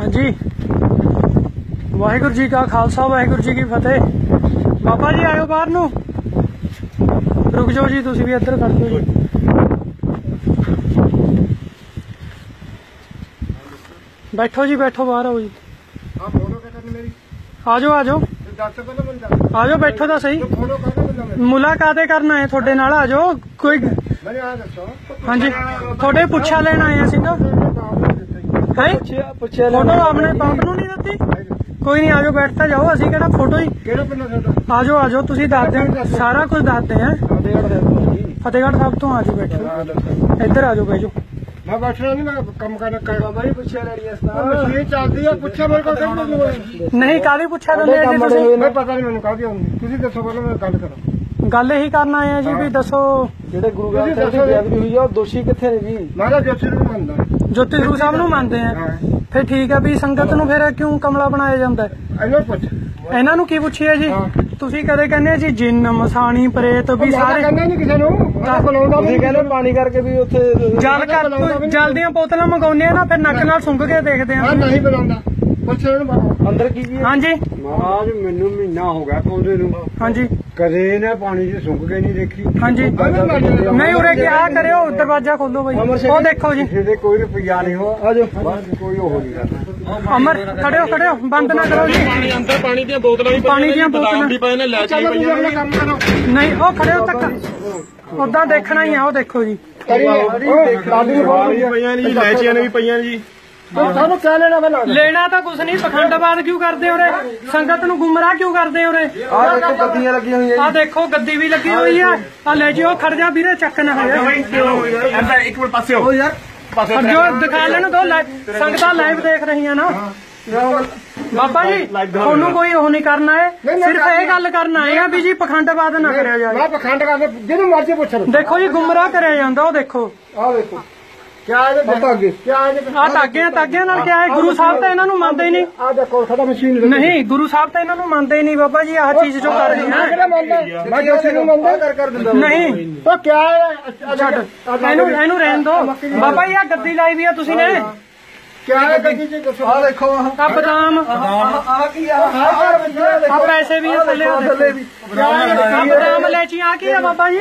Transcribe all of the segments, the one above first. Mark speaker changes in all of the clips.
Speaker 1: ਹਾਂਜੀ। ਵਾਹਿਗੁਰੂ ਜੀ ਕਾ ਖਾਲਸਾ ਵਾਹਿਗੁਰੂ ਜੀ ਕੀ ਫਤਿਹ। ਬਾਬਾ ਜੀ ਆਇਓ ਬਾਹਰ ਨੂੰ। ਰੁਕ ਜਾਓ ਜੀ ਤੁਸੀਂ ਵੀ ਇੱਧਰ ਖੜ੍ਹ ਜਾਓ ਜੀ। ਬੈਠੋ ਜੀ ਬੈਠੋ ਬਾਹਰ ਆਓ ਜੀ।
Speaker 2: ਆ
Speaker 1: ਜਾਓ ਆ ਜਾਓ। ਆ ਜਾਓ ਬੈਠੋ ਤਾਂ ਸਹੀ। ਮੁਲਾਕਾਤ ਕਰਨ ਕਰਨਾ ਹੈ ਤੁਹਾਡੇ ਨਾਲ ਆ ਜਾਓ। ਕੋਈ ਹਾਂਜੀ ਤੁਹਾਡੇ ਪੁੱਛਾ ਲੈਣ ਆਏ ਅਸੀਂ ਹੈ?
Speaker 3: ਪੁੱਛਿਆ
Speaker 1: ਫੋਟੋ ਆਪਣੇ ਬਾਪ ਨੂੰ ਨਹੀਂ ਦਿੱਤੀ? ਕੋਈ ਨਹੀਂ ਆ ਜਾਓ ਬੈਠ ਤਾਂ ਜਾਓ ਅਸੀਂ ਕਿਹੜਾ ਫੋਟੋ ਹੀ
Speaker 2: ਕਿਹੜਾ ਪਿੰਡ ਤੁਹਾਡਾ?
Speaker 1: ਆ ਜਾਓ ਆ ਜਾਓ ਤੁਸੀਂ ਦੱਸ ਦਿਓ ਸਾਰਾ ਕੁਝ ਦੱਸਦੇ ਆ।
Speaker 3: ਫਤਿਹਗੜ੍ਹ ਸਾਹਿਬ ਤੋਂ ਜੀ
Speaker 1: ਫਤਿਹਗੜ੍ਹ ਸਾਹਿਬ ਤੋਂ ਆ ਜਾਓ ਬੈਠੋ
Speaker 2: ਦੱਸੋ।
Speaker 1: ਇੱਧਰ ਆ ਜਾਓ। ਬੈਜੋ
Speaker 2: ਮੈਂ ਬੈਠਣਾ ਨਹੀਂ ਮੈਂ ਕੰਮ ਕਰਨਾ ਕਰ
Speaker 3: ਬਾਬਾ ਜੀ ਪੁੱਛਿਆ ਲੈਣੀ ਇਸ
Speaker 2: ਉਹ ਮਸ਼ੀਨ ਚੱਲਦੀ ਆ ਪੁੱਛਿਆ ਮੇਰੇ ਕੋਲ ਕਿਹੜਾ ਨਹੀਂ
Speaker 1: ਨਹੀਂ ਕਾਦੀ ਪੁੱਛਿਆ ਦਿੰਦੇ ਆ ਜੀ ਤੁਸੀਂ
Speaker 2: ਮੈਂ ਪਤਾ ਨਹੀਂ ਮੈਨੂੰ ਕਾਹਦੀ ਆਉਂਦੀ। ਤੁਸੀਂ ਦੱਸੋ ਪਹਿਲਾਂ ਮੈਂ ਗੱਲ ਕਰਾਂ।
Speaker 1: ਗੱਲ ਇਹੀ ਕਰਨ ਆਏ ਆ ਜੀ ਵੀ ਦੱਸੋ।
Speaker 3: ਜਿਹੜੇ ਗੁਰੂ ਗ੍ਰੰਥ ਸਾਹਿਬ ਦੀ ਬੇਅਦਬੀ ਹੋਈ ਆ ਉਹ ਦੋਸ਼ੀ ਕਿੱਥੇ ਨੇ ਜੀ?
Speaker 2: ਮਾਰਾ ਜੋਤੀ ਨੂੰ ਮੰਨਦਾ।
Speaker 1: ਜੋਤੀ ਗੁਰੂ ਸਾਹਿਬ ਨੂੰ ਮੰਨਦੇ ਆ। ਫਿਰ ਠੀਕ ਆ ਵੀ ਸੰਗਤ ਨੂੰ ਫਿਰ ਕਿਉਂ ਕਮਲਾ ਬਣਾਇਆ ਜਾਂਦਾ? ਹੈ?
Speaker 2: ਇਹਨੂੰ ਪੁੱਛ
Speaker 1: ਇਹਨਾਂ ਨੂੰ ਕੀ ਪੁੱਛਿਆ ਜੀ। ਤੁਸੀਂ ਕਦੇ ਕਹਿੰਦੇ ਜੀ ਜਿੰਨ ਮਸਾਣੀ ਪ੍ਰੇਤ ਵੀ ਸਾਰੇ
Speaker 2: ਕਹਿੰਦਾ ਨਹੀਂ ਕਿਸੇ ਨੂੰ। ਤਾਂ ਬੁਲਾਉਂਦਾ ਵੀ
Speaker 3: ਤੁਸੀਂ ਕਹਿੰਦੇ ਪਾਣੀ ਕਰਕੇ ਵੀ ਉੱਥੇ
Speaker 1: ਜਲ ਕਰ ਜਲ ਦੀਆਂ ਬੋਤਲਾਂ ਮੰਗਾਉਂਦੇ ਆ ਨਾ ਫਿਰ ਨੱਕ ਨਾਲ ਸੁੰਘ ਕੇ ਦੇਖਦੇ
Speaker 2: ਹਾਂ
Speaker 1: ਆ
Speaker 2: ਨਹੀਂ ਬੁਲਾਉਂਦਾ ਪੁੱਛ
Speaker 3: ਅੰਦਰ ਕੀ ਕੀ ਹੈ?
Speaker 1: ਹਾਂਜੀ।
Speaker 2: ਮਹਾਰਾਜ ਮੈਨੂੰ ਮਹੀਨਾ ਹੋ ਗਿਆ ਪਾਉਂਦੇ ਨੂੰ।
Speaker 1: ਹਾਂਜੀ।
Speaker 2: ਕਦੇ ਇਹਨੇ ਪਾਣੀ 'ਚ ਸੁੱਕ ਕੇ ਨਹੀਂ ਦੇਖੀ।
Speaker 1: ਹਾਂਜੀ। ਨਹੀਂ ਉਰੇ ਕੀ ਆ। ਕਰਿਓ ਦਰਵਾਜ਼ਾ ਖੋਲੋ ਬਾਈ। ਉਹ ਦੇਖੋ ਜੀ।
Speaker 2: ਕਿਸੇ ਦੇ ਕੋਈ ਰੁਪਈਆ ਨਹੀਂ ਹੋ।
Speaker 3: ਆਜੋ
Speaker 2: ਬਸ ਕੋਈ ਉਹ ਨਹੀਂ ਕਰਦਾ
Speaker 1: ਅਮਰ ਖੜਿਓ ਖੜਿਓ। ਬੰਦ ਨਾ ਕਰੋ ਜੀ।
Speaker 4: ਪਾਣੀ ਅੰਦਰ ਪਾਣੀ ਦੀਆਂ ਬੋਤਲਾਂ ਵੀ
Speaker 1: ਪਾਣੀ ਦੀਆਂ ਬੋਤਲਾਂ।
Speaker 4: ਵੀ ਪਏ ਨੇ ਲੈ
Speaker 2: ਕੰਮ ਕਰੋ।
Speaker 1: ਨਹੀਂ ਉਹ ਖੜਿਓ ਤੱਕ। ਉਦਾਂ ਦੇਖਣਾ ਹੀ ਆ ਉਹ ਦੇਖੋ ਜੀ।
Speaker 2: ਕਰੀ ਲਾਡੀ ਨੂੰ
Speaker 4: ਪਈਆਂ ਨੇ ਜੀ ਲੈਚੀਆਂ ਨੇ ਵੀ ਪਈਆਂ ਨੇ ਜੀ।
Speaker 2: ਤੁਹਾਨੂੰ ਕਿਆ ਲੈਣਾ ਮੈਂ ਲਾ
Speaker 1: ਲੈਣਾ ਤਾਂ ਕੁਛ ਨਹੀਂ ਪਖੰਡਵਾਦ ਕਿਉਂ ਕਰਦੇ ਉਰੇ ਸੰਗਤ ਨੂੰ ਗੁੰਮਰਾਹ ਕਿਉਂ ਕਰਦੇ ਉਰੇ
Speaker 3: ਆ ਦੇਖੋ ਗੱਦੀਆਂ ਲੱਗੀਆਂ ਹੋਈਆਂ
Speaker 1: ਆ ਦੇਖੋ ਗੱਦੀ ਵੀ ਲੱਗੀ ਹੋਈ ਆ। ਆ ਲੈ ਜਿਓ ਖੜ ਜਾ ਵੀਰੇ ਚੱਕ ਨਾ ਹੋਇਆ।
Speaker 4: ਇੱਕ ਮਿੰਟ ਪਾਸੇ ਹੋ।
Speaker 3: ਯਾਰ
Speaker 4: ਪਾਸੇ
Speaker 1: ਜੋ ਦਿਖਾ ਲੈਣ ਦੋ ਸੰਗਤਾਂ ਲਾਈਵ ਦੇਖ ਰਹੀਆਂ ਨਾ। ਬਾਬਾ ਜੀ ਤੁਹਾਨੂੰ ਕੋਈ ਉਹ ਨਹੀਂ ਕਰਨਾ ਹੈ ਸਿਰਫ ਇਹ ਗੱਲ ਕਰਨਾ ਹੈ ਵੀ ਜੀ ਪਖੰਡਵਾਦ ਨਾ ਕਰਿਆ ਜਾਏ।
Speaker 2: ਮੈਂ ਪਖੰਡ ਕਰਦਾ ਜਿਹਨੂੰ ਮਰਜ਼ੀ ਪੁੱਛ ਲਓ
Speaker 1: ਦੇਖੋ ਜੀ ਗੁੰਮਰਾਹ ਕਰਿਆ ਜਾਂਦਾ ਉਹ ਦੇਖੋ।
Speaker 2: ਆਹ ਦੇਖੋ। ਕਿਆ ਇਹਦੇ ਇਹਦੇ
Speaker 1: ਆ ਨਾਲ ਹੈ? ਗੁਰੂ ਸਾਹਿਬ ਤਾਂ ਇਹਨਾਂ ਨੂੰ ਮੰਨਦੇ ਹੀ ਨਹੀਂ।
Speaker 2: ਆਹ ਦੇਖੋ ਸਾਡਾ ਮਸ਼ੀਨ ਦੇ
Speaker 1: ਨਹੀਂ ਗੁਰੂ ਸਾਹਿਬ ਤਾਂ ਇਹਨਾਂ ਨੂੰ ਮੰਨਦੇ ਹੀ ਨਹੀਂ ਬਾਬਾ ਜੀ ਆਹ ਚੀਜ਼ ਜੋ ਕਰ ਰਹੇ
Speaker 2: ਮੈਂ
Speaker 1: ਹੈ
Speaker 2: ਕਿਹੜਾ ਮੰਨਦਾ ਮੈਂ ਜੋਤੀ ਨੂੰ ਮੰਨਦਾ।
Speaker 3: ਕਰ ਕਰ ਦਿੰਦਾ
Speaker 1: ਨਹੀਂ।
Speaker 2: ਉਹ ਕਿਆ ਹੈ?
Speaker 1: ਛੱਡ। ਇਹਨੂੰ ਇਹਨੂੰ ਰਹਿਣ ਦਿਓ ਬਾਬਾ ਜੀ ਆ ਗੱਦੀ ਲਾਈ ਵੀ ਆ ਤੁਸੀਂ ਨੇ।
Speaker 2: ਕਿਆ ਹੈ ਗੱਡੀ ਜੀ ਦੱਸੋ।
Speaker 3: ਆ ਦੇਖੋ ਆਹ।
Speaker 1: ਆ ਬਦਾਮ।
Speaker 3: ਆ ਕੀ ਆ?
Speaker 1: ਆ ਪੈਸੇ ਵੀ ਆ ਥੱਲੇ ਆ
Speaker 3: ਥੱਲੇ ਵੀ।
Speaker 1: ਆ ਬਦਾਮ ਲੈਚੀ ਆ ਕੀ ਆ ਬਾਬਾ ਜੀ?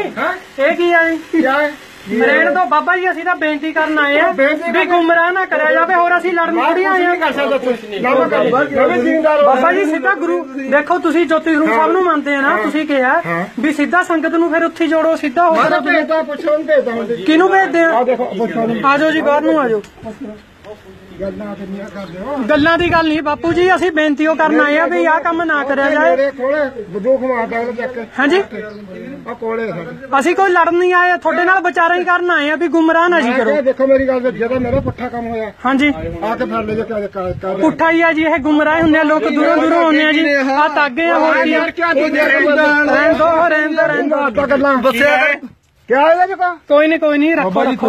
Speaker 1: ਇਹ ਕੀ ਆ ਜੀ?
Speaker 2: ਕਿਆ ਹੈ?
Speaker 1: ਰਹਿਣ ਦੋ ਬਾਬਾ ਜੀ ਅਸੀਂ ਤਾਂ ਬੇਨਤੀ ਕਰਨ ਆਏ ਆ ਵੀ ਗੁੰਮਰਾਹ ਨਾ ਕਰਿਆ ਜਾਵੇ ਹੋਰ ਅਸੀਂ ਲੜਨ ਥੋੜੀ ਆਏ ਆ
Speaker 2: ਕਰ ਸਕਦਾ ਕੁਝ ਨਹੀਂ ਨਾ ਮੈਂ ਜ਼ਿੰਦਾਰ
Speaker 1: ਬਾਬਾ ਜੀ ਸਿੱਧਾ ਗੁਰੂ ਦੇਖੋ ਤੁਸੀਂ ਜੋਤੀ ਗੁਰੂ ਸਾਹਿਬ ਨੂੰ ਮੰਨਦੇ ਆ ਨਾ ਤੁਸੀਂ ਕਿਹਾ ਵੀ ਸਿੱਧਾ ਸੰਗਤ ਨੂੰ ਫਿਰ ਉੱਥੇ ਜੋੜੋ ਸਿੱਧਾ ਹੋ ਸਕਦਾ।
Speaker 2: ਤਾਂ
Speaker 1: ਕਿਹਨੂੰ ਭੇਜਦੇ ਆ? ਜੀ ਬਾਹਰ ਨੂੰ ਆਜੋ
Speaker 2: ਗੱਲਾਂ ਕਿੰਨੀਆਂ ਕਰਦੇ ਹੋ?
Speaker 1: ਗੱਲਾਂ ਦੀ ਗੱਲ ਨਹੀਂ ਬਾਪੂ ਜੀ ਅਸੀਂ ਬੇਨਤੀ ਉਹ ਕਰਨ ਆਏ ਆ ਵੀ ਆਹ ਕੰਮ ਨਾ ਕਰਿਆ ਜਾਏ।
Speaker 2: ਮੇਰੇ ਕੋਲੇ ਬੰਦੂਕ ਮਾਰਦਾ ਉਹ ਚੱਕ ਕੇ
Speaker 1: ਹਾਂਜੀ।
Speaker 2: ਆ ਕੋਲੇ ਸਾਡੇ।
Speaker 1: ਅਸੀਂ ਕੋਈ ਲੜਨ ਨਹੀਂ ਆਏ ਤੁਹਾਡੇ ਨਾਲ ਵਿਚਾਰਾਂ ਹੀ ਕਰਨ ਆਏ ਆ ਵੀ ਗੁੰਮਰਾਹ ਨਾ ਜੀ ਕਰੋ।
Speaker 2: ਦੇਖੋ ਮੇਰੀ ਗੱਲ ਤੇ ਜਦੋਂ ਮੇਰਾ ਪੁੱਠਾ ਕੰਮ ਹੋਇਆ
Speaker 1: ਹਾਂਜੀ।
Speaker 2: ਆ ਕੇ ਫੜ ਲੈ ਜੇ ਕਰ ਕਰ ਕਰ
Speaker 1: ਪੁੱਠਾ ਹੀ ਆ ਜੀ ਇਹ ਗੁੰਮਰਾਹ ਹੁੰਦੇ ਆ ਲੋਕ ਦੂਰੋਂ ਦੂਰੋਂ ਆਉਂਦੇ ਆ ਜੀ। ਆ ਤਾਗੇ ਆ ਹੋਰ ਕੀ ਆ।
Speaker 2: ਯਾਰ ਕਿਆ ਦੁਨੀਆ
Speaker 1: ਰਹਿਣ ਦੋ ਰਹਿਣ ਦੋ ਰਹਿਣ ਦੋ
Speaker 2: ਦਾ। ਗੱਲਾਂ।
Speaker 3: ਦੱਸਿਆ
Speaker 2: ਕਿਆ ਹੈ ਜੀ ਕਾ
Speaker 1: ਕੋਈ ਨਹੀਂ ਕੋਈ ਨਹੀਂ ਰੱਖੋ ਰੱਖੋ।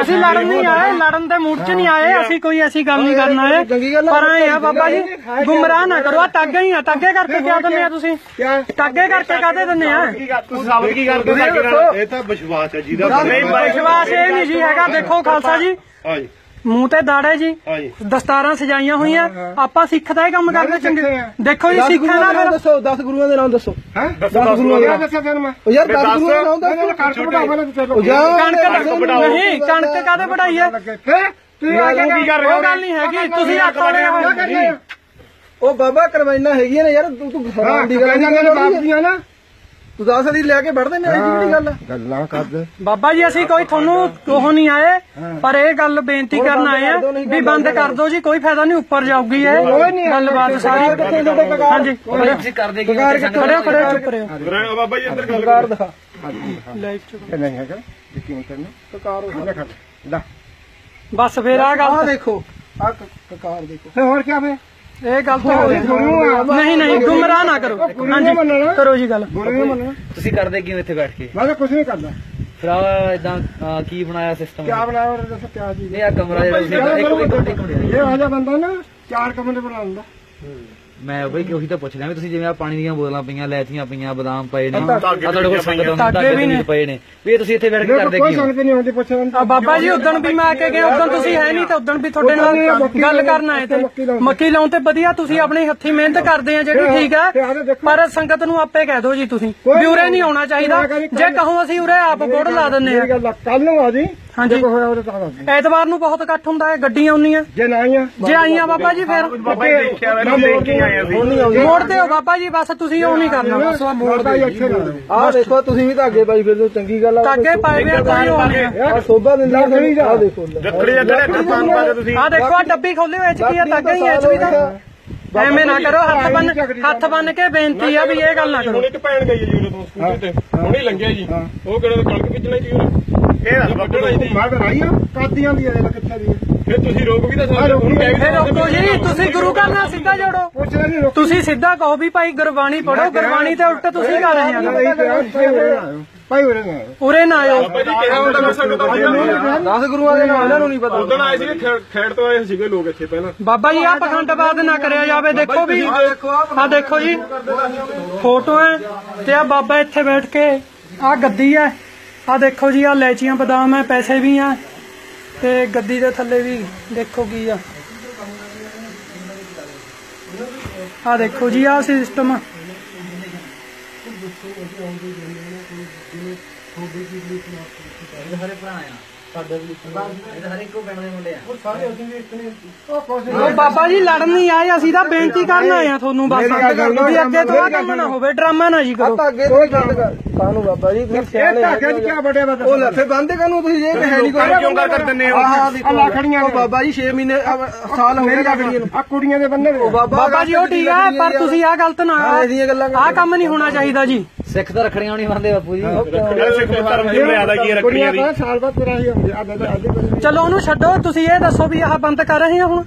Speaker 1: ਅਸੀਂ ਲੜਨ ਨਹੀਂ ਆਏ ਲੜਨ ਦੇ ਮੂਡ 'ਚ ਨਹੀਂ ਆਏ ਅਸੀਂ ਕੋਈ ਐਸੀ ਗੱਲ ਨਹੀਂ ਕਰਨ ਆਏ ਪਰ ਆਏ ਆ ਬਾਬਾ ਜੀ ਗੁੰਮਰਾਹ ਨਾ ਕਰੋ ਆ ਤਾਗੇ ਹੀ ਆ ਤਾਗੇ ਕਰਕੇ ਕਿਆ ਦਿੰਦੇ ਆ ਤੁਸੀਂ?
Speaker 2: ਕਿਆ?
Speaker 1: ਤਾਗੇ ਕਰਕੇ ਕਾਹਦੇ ਦਿੰਦੇ ਆ?
Speaker 4: ਤੁਸੀਂ ਸਾਬਤ ਕੀ ਕਰਦੇ ਨਾਲ ਇਹ ਤਾਂ ਵਿਸ਼ਵਾਸ ਹੈ ਜਿਹਦਾ
Speaker 1: ਨਹੀਂ ਵਿਸ਼ਵਾਸ ਇਹ ਨਹੀਂ ਜੀ ਹੈਗਾ ਦੇਖੋ ਖਾਲਸਾ ਜੀ।
Speaker 4: ਹਾਂਜੀ।
Speaker 1: ਮੂੰਹ ਤੇ ਦਾੜੇ ਜੀ।
Speaker 4: ਹਾਂਜੀ।
Speaker 1: ਦਸਤਾਰਾਂ ਸਜਾਈਆਂ ਹੋਈਆਂ। ਆਪਾਂ ਸਿੱਖ ਦਾ ਇਹ ਕੰਮ ਕਰਦੇ ਚੰਗੇ। ਦੇਖੋ ਜੀ
Speaker 3: 10
Speaker 1: ਸਿੱਖਾਂ ਦਾ ਫਿਰ
Speaker 3: ਦੱਸੋ 10 ਗੁਰੂਆਂ ਦੇ ਨਾਮ ਦੱਸੋ।
Speaker 2: ਹੈ?
Speaker 3: ਦਸ ਗੁਰੂਆਂ ਦੇ ਨਾਮ
Speaker 2: ਦੱਸਿਆ ਤੈਨੂੰ ਮੈਂ
Speaker 3: ਉਹ ਯਾਰ 10 ਗੁਰੂਆਂ ਦੇ ਨਾਮ ਦੱਸੋ।
Speaker 2: ਕਣਕ
Speaker 3: ਜਾ
Speaker 1: ਕਣਕ ਨਹੀਂ ਕਣਕ ਕਾਦੇ ਵਢਾਈ ਹੈ?
Speaker 2: ਹੈ? ਤੂੰ ਆ ਕੇ ਕੀ ਕਰ
Speaker 1: ਉਹ ਗੱਲ ਨਹੀਂ ਹੈਗੀ। ਤੁਸੀਂ ਆਖੋੜੇ ਹੋ।
Speaker 3: ਉਹ ਬਾਬਾ ਕਰਵਾਈਨਾ ਹੈਗੀਆਂ ਨੇ ਯਾਰ ਤੂੰ ਤੂੰ ਹਰਾਮ ਦੀ ਗੱਲ ਨਹੀਂ
Speaker 2: ਬਾਪ ਦੀਆਂ ਨਾ।
Speaker 3: ਤੂੰ 10 ਵਾਲੀ ਲੈ ਕੇ ਵੜਦੇ ਨੇ ਇਹ ਕਿਹੜੀ ਗੱਲ? ਆ
Speaker 2: ਗੱਲਾਂ ਕਰਦੇ
Speaker 1: ਬਾਬਾ ਜੀ ਅਸੀਂ ਕੋਈ ਤੁਹਾਨੂੰ ਉਹ ਨਹੀਂ ਆਏ ਪਰ ਇਹ ਗੱਲ ਬੇਨਤੀ ਕਰਨ ਆਏ ਆ ਵੀ ਬੰਦ ਕਰ ਦਿਓ ਜੀ ਕੋਈ ਫਾਇਦਾ ਨਹੀਂ ਉੱਪਰ ਜਾਊਗੀ ਇਹ। ਗੱਲਬਾਤ ਸਾਰੀ ਹਾਂਜੀ
Speaker 3: ਤੁਸੀਂ ਕਰਦੇ ਕੀ
Speaker 1: ਖੜਿਓ ਖੜਿਓ ਚੁੱਪ ਰਹੋ
Speaker 4: ਰਹਿ ਬਾਬਾ ਜੀ ਅੰਦਰ ਗੱਲ
Speaker 3: ਕਾਰ। ਦਿਖਾ
Speaker 1: ਲਾਈਵ ਚ।
Speaker 2: ਇਹ ਨਹੀਂ ਹੈਗਾ। ਯਕੀਨ ਕਰਨਾ।
Speaker 3: ਕਕਾਰ
Speaker 2: ਲੈ ਖੜ ਲੈ।
Speaker 1: ਬਸ ਫੇਰ ਆ
Speaker 3: ਆ
Speaker 1: ਗੱਲ
Speaker 3: ਦੇਖੋ। ਆ ਕਕਾਰ ਦੇਖੋ।
Speaker 2: ਹੋਰ ਕੀ ਫੇ
Speaker 1: ਇਹ ਗੱਲ ਤਾਂ ਹੋ ਨਹੀਂ ਨਹੀਂ ਗੁੰਮਰਾਹ ਨਾ ਕਰੋ। ਹਾਂਜੀ ਕਰੋ ਜੀ ਗੱਲ।
Speaker 2: ਬੋਲੇ ਨਾ ਮੰਨਣਾ।
Speaker 5: ਤੁਸੀਂ ਕਰਦੇ ਕਿਉਂ ਇੱਥੇ ਬੈਠ ਕੇ?
Speaker 2: ਮੈਂ ਤਾਂ ਕੁਝ ਨਹੀਂ ਕਰਦਾ।
Speaker 5: ਫਿਰ ਆ ਇਦਾਂ ਕੀ ਬਣਾਇਆ ਸਿਸਟਮ
Speaker 2: ਕਿਆ ਬਣਾਇਆ ਉਹ ਦੱਸੋ ਕਿਆ ਚੀਜ਼?
Speaker 5: ਇਹ ਆ ਕਮਰਾ ਜਿਹੜਾ ਇੱਕ ਇੱਕ ਇੱਕ
Speaker 2: ਇਹ ਆ ਜਾ ਬੰਦਾ ਨਾ ਚਾਰ ਕਮਰੇ ਬਣਾ ਲੈਂਦਾ
Speaker 5: ਮੈਂ ਬਈ ਉਹੀ ਤਾਂ ਪੁੱਛ ਰਿਹਾ ਵੀ ਤੁਸੀਂ ਜਿਵੇਂ ਆ ਪਾਣੀ ਦੀਆਂ ਬੋਤਲਾਂ ਪਈਆਂ ਲੈਚੀਆਂ ਪਈਆਂ ਬਦਾਮ ਪਏ ਨੇ ਆ ਤੁਹਾਡੇ ਕੋਲ ਸੰਗਤ
Speaker 1: ਧਾਗੇ ਵੀ ਨੇ।
Speaker 5: ਪਏ ਨੇ। ਵੀ ਇਹ ਤੁਸੀਂ ਇੱਥੇ ਬੈਠ ਕੇ ਕਰਦੇ ਕੀ ਹੋ?
Speaker 2: ਸੰਗਤ ਨਹੀਂ ਆਉਂਦੀ ਪੁੱਛਣ
Speaker 1: ਆ ਬਾਬਾ ਜੀ ਉਦੋਂ ਵੀ ਮੈਂ ਆ ਕੇ ਗਿਆ ਉਦੋਂ ਤੁਸੀਂ ਹੈ ਨਹੀਂ ਤੇ ਉਦੋਂ ਵੀ ਤੁਹਾਡੇ ਨਾਲ ਗੱਲ ਕਰਨ ਆਏ ਤੇ। ਮੱਕੀ ਲਾਉਣ। ਤੇ ਵਧੀਆ ਤੁਸੀਂ ਆਪਣੀ ਹੱਥੀ ਮਿਹਨਤ ਕਰਦੇ ਆ ਜਿਹੜੀ ਠੀਕ ਹੈ ਪਰ ਸੰਗਤ ਨੂੰ ਆਪੇ ਕਹਿ ਦਿਓ ਜੀ ਤੁਸੀਂ। ਵੀ ਉਰੇ ਨਹੀਂ ਆਉਣਾ ਚਾਹੀਦਾ। ਜੇ ਕਹੋ ਅਸੀਂ ਉਰੇ ਆਪ ਬੋਰਡ ਲਾ ਦਿੰਨੇ ਆ।
Speaker 2: ਕੱਲ ਨੂੰ ਆ ਜੀ
Speaker 1: ਹਾਂਜੀ।
Speaker 2: ਜੇ ਕੋਈ ਹੋਇਆ ਉਹਦੇ ਤਾਂ ਦੱਸ
Speaker 1: ਐਤਵਾਰ ਨੂੰ ਬਹੁਤ ਇਕੱਠ ਹੁੰਦਾ ਹੈ ਗੱਡੀਆਂ ਆਉਂਦੀਆਂ।
Speaker 2: ਜੇ ਨਾ ਆਈਆਂ।
Speaker 1: ਜੇ ਆਈਆਂ ਬਾਬਾ ਜੀ ਫਿਰ।
Speaker 4: ਬਾਬਾ ਜੀ ਦੇਖਿਆ ਮੈਨੂੰ ਦੇਖ ਕੇ ਆਏ ਅਸੀਂ।
Speaker 1: ਮੋੜ ਤੇ ਹੋ ਬਾਬਾ ਜੀ ਬਸ ਤੁਸੀਂ ਉਹ ਨਹੀਂ ਕਰਨਾ। ਬਸ
Speaker 2: ਮੋੜਦਾ ਹੀ ਇੱਥੇ ਨਾ
Speaker 3: ਆਹ ਦੇਖੋ ਤੁਸੀਂ ਵੀ ਧਾਗੇ ਪਾਈ ਫਿਰਦੇ ਹੋ ਚੰਗੀ ਗੱਲ ਆ।
Speaker 1: ਤਾਗੇ ਪਾਏ ਵੇ ਤਾਂ ਹੀ ਹੋਣੇ ਆ।
Speaker 3: ਆਹ ਸੋਭਾ ਦਿੰਦਾ ਆਹ ਦੇਖੋ ਲੈ।
Speaker 4: ਲੱਕੜੀ ਦਾ ਕਿਹੜਾ ਕਿਰਪਾਨ ਪਾ ਕੇ ਤੁਸੀਂ?
Speaker 1: ਆ ਦੇਖੋ ਆ ਡੱਬੀ ਖੋਲੀ ਹੋਈ ਚ ਕੀ ਆ ਤਾਗਾ ਹੀ ਐ ਚ ਵੀ ਤਾਂ। ਐਵੇਂ ਨਾ ਕਰੋ ਹੱਥ ਬੰਨ ਹੱਥ ਬੰਨ ਕੇ ਬੇਨਤੀ ਆ ਵੀ ਇਹ ਗੱਲ ਨਾ ਕਰੋ।
Speaker 6: ਇੱਕ ਭੈਣ ਗਈ ਹੈ ਜੀ ਉਰੇ ਤੋਂ ਸਕੂਟਰ ਤੇ। ਹੁਣੇ ਲੰਘਿਆ ਜੀ। ਉਹ ਕਿਹੜਾ ਕਣਕ ਖਿੱਚਣਾ ਜੀ ਉਰੇ?
Speaker 4: ਬਾਬਾ
Speaker 2: ਆ। ਕਾਦੀਆਂ ਦੀ ਆ ਕਿੱਥੇ ਦੀ ਆ।
Speaker 6: ਫਿਰ ਤੁਸੀਂ ਰੋਕ ਵੀ ਤਾਂ ਸਕਦੇ ਹੋ ਉਹਨੂੰ ਕਹਿ ਵੀ
Speaker 1: ਫਿਰ ਰੋਕੋ ਜੀ ਤੁਸੀਂ ਗੁਰੂ ਘਰ ਨਾਲ ਸਿੱਧਾ ਜੋੜੋ।
Speaker 2: ਪੁੱਛਣਾ ਨਹੀਂ
Speaker 1: ਤੁਸੀਂ ਸਿੱਧਾ ਕਹੋ ਵੀ ਭਾਈ ਗੁਰਬਾਣੀ ਪੜੋ ਗੁਰਬਾਣੀ ਤੇ ਉਲਟ ਤੁਸੀਂ ਕਰ ਰਹੇ ਆ
Speaker 2: ਭਾਈ ਉਰੇ ਨਾ ਆਇਓ।
Speaker 1: ਉਰੇ ਨਾ ਆਇਓ।
Speaker 6: ਭਾਈ ਜੀ ਕਿਹਾ ਹੁੰਦਾ ਮੈਂ ਸੰਗਤ ਆਈ
Speaker 3: ਦਸ ਗੁਰੂਆਂ ਦੇ ਨਾਮ ਇਹਨਾਂ ਨੂੰ ਨਹੀਂ ਪਤਾ।
Speaker 6: ਉਦੋਂ ਆਏ ਸੀਗੇ ਖੇੜ- ਖੇੜ ਤੋਂ ਆਏ ਸੀਗੇ ਲੋਕ ਇੱਥੇ ਪਹਿਲਾਂ।
Speaker 1: ਬਾਬਾ ਜੀ ਆ ਪਖੰਡਵਾਦ ਨਾ ਕਰਿਆ ਜਾਵੇ। ਦੇਖੋ ਵੀ ਆ ਦੇਖੋ ਜੀ ਫੋਟੋ ਹੈ ਤੇ ਆ ਬਾਬਾ ਇੱਥੇ ਬੈਠ ਕੇ ਆ ਗੱਦੀ ਹੈ। ਆ ਦੇਖੋ ਜੀ ਆ ਲੈਚੀਆਂ ਬਦਾਮ ਹੈ ਪੈਸੇ ਵੀ ਆ ਤੇ ਗੱਦੀ ਦੇ ਥੱਲੇ ਵੀ ਦੇਖੋ ਕੀ ਆ। ਆ ਦੇਖੋ ਜੀ ਆ ਸਿਸਟਮ
Speaker 5: ਆ। ਆ
Speaker 1: ਉਹ ਬਾਬਾ ਜੀ ਲੜਨ ਨਹੀਂ ਆਏ ਅਸੀਂ ਤਾਂ ਬੇਨਤੀ ਕਰਨ ਆਏ ਆ ਤੁਹਾਨੂੰ ਬਸ। ਵੀ ਅੱਗੇ ਤੋਂ ਆ ਕੰਮ ਨਾ ਹੋਵੇ ਡਰਾਮਾ ਨਾ ਜੀ ਕਰੋ।
Speaker 3: ਤੋਂ ਬਾਬਾ ਜੀ ਤੁਸੀਂ
Speaker 2: ਇਹ
Speaker 3: ਸਿਆਣੇ
Speaker 2: ਧਾਗੇ ਚ ਕੀ ਬੜਿਆ ਬਤਾ
Speaker 3: ਉਹ ਲੱਫੇ ਬੰਦ ਕਾਨੂੰ ਤੁਸੀਂ? ਇਹ ਹੈ ਨਹੀਂ ਕੋਈ।
Speaker 4: ਕਿਉਂ ਗੱਲ ਕਰ ਦਿੰਦੇ ਹੋ?
Speaker 3: ਆਹ ਦੇਖੋ।
Speaker 2: ਲੱਖੜੀਆਂ
Speaker 3: ਉਹ ਬਾਬਾ ਜੀ 6 ਮਹੀਨੇ ਆਹ ਸਾਲ ਹੋ ਗਏ ਲੱਕੜੀਆਂ ਨੂੰ
Speaker 2: ਆ ਕੁੜੀਆਂ ਦੇ ਬੰਨੇ ਵੇ
Speaker 1: ਬਾਬਾ ਜੀ ਉਹ ਠੀਕ ਆ ਪਰ ਤੁਸੀਂ ਆ ਗਲਤ ਨਾ ਆ ਕੰਮ ਨਹੀਂ ਹੋਣਾ ਚਾਹੀਦਾ ਜੀ।
Speaker 5: ਸਿੱਖ ਤਾਂ ਰੱਖੜੀਆਂ ਨਹੀਂ ਬੰਦੇ ਬਾਪੂ ਜੀ।
Speaker 4: ਸਿੱਖ ਧਰਮ ਦੀ ਮਰਿਆਦਾ ਕੀ ਦੀ?
Speaker 1: ਚਲੋ ਉਹਨੂੰ ਛੱਡੋ ਤੁਸੀਂ ਇਹ ਦੱਸੋ ਵੀ ਆਹ ਬੰਦ ਕਰ ਰਹੇ ਹੋ ਹੁਣ?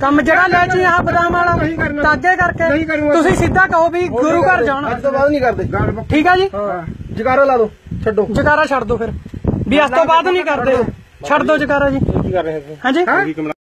Speaker 1: ਕੰਮ ਜਿਹੜਾ ਲੈ ਜੀ ਆਹ ਬਦਾਮ ਵਾਲਾ ਤਾਗੇ ਕਰਕੇ। ਤੁਸੀਂ ਸਿੱਧਾ ਕਹੋ ਵੀ ਗੁਰੂ ਘਰ ਜਾਣਾ।
Speaker 3: ਅੱਜ ਤੋਂ ਬਾਅਦ ਨਹੀਂ ਕਰਦੇ।
Speaker 1: ਠੀਕ ਆ ਜੀ?
Speaker 3: ਜਗਾਰਾ ਲਾ ਦਿਓ ਛੱਡੋ।
Speaker 1: ਜਕਾਰਾ ਛੱਡ ਦਿਓ ਫਿਰ। ਵੀ ਇਸ ਤੋਂ ਬਾਅਦ ਨਹੀਂ ਕਰਦੇ। ਛੱਡ ਦਿਓ ਜਕਾਰਾ ਜੀ।
Speaker 2: ਕੀ ਕਰ ਰਹੇ ਸੀ
Speaker 1: ਹਾਂਜੀ?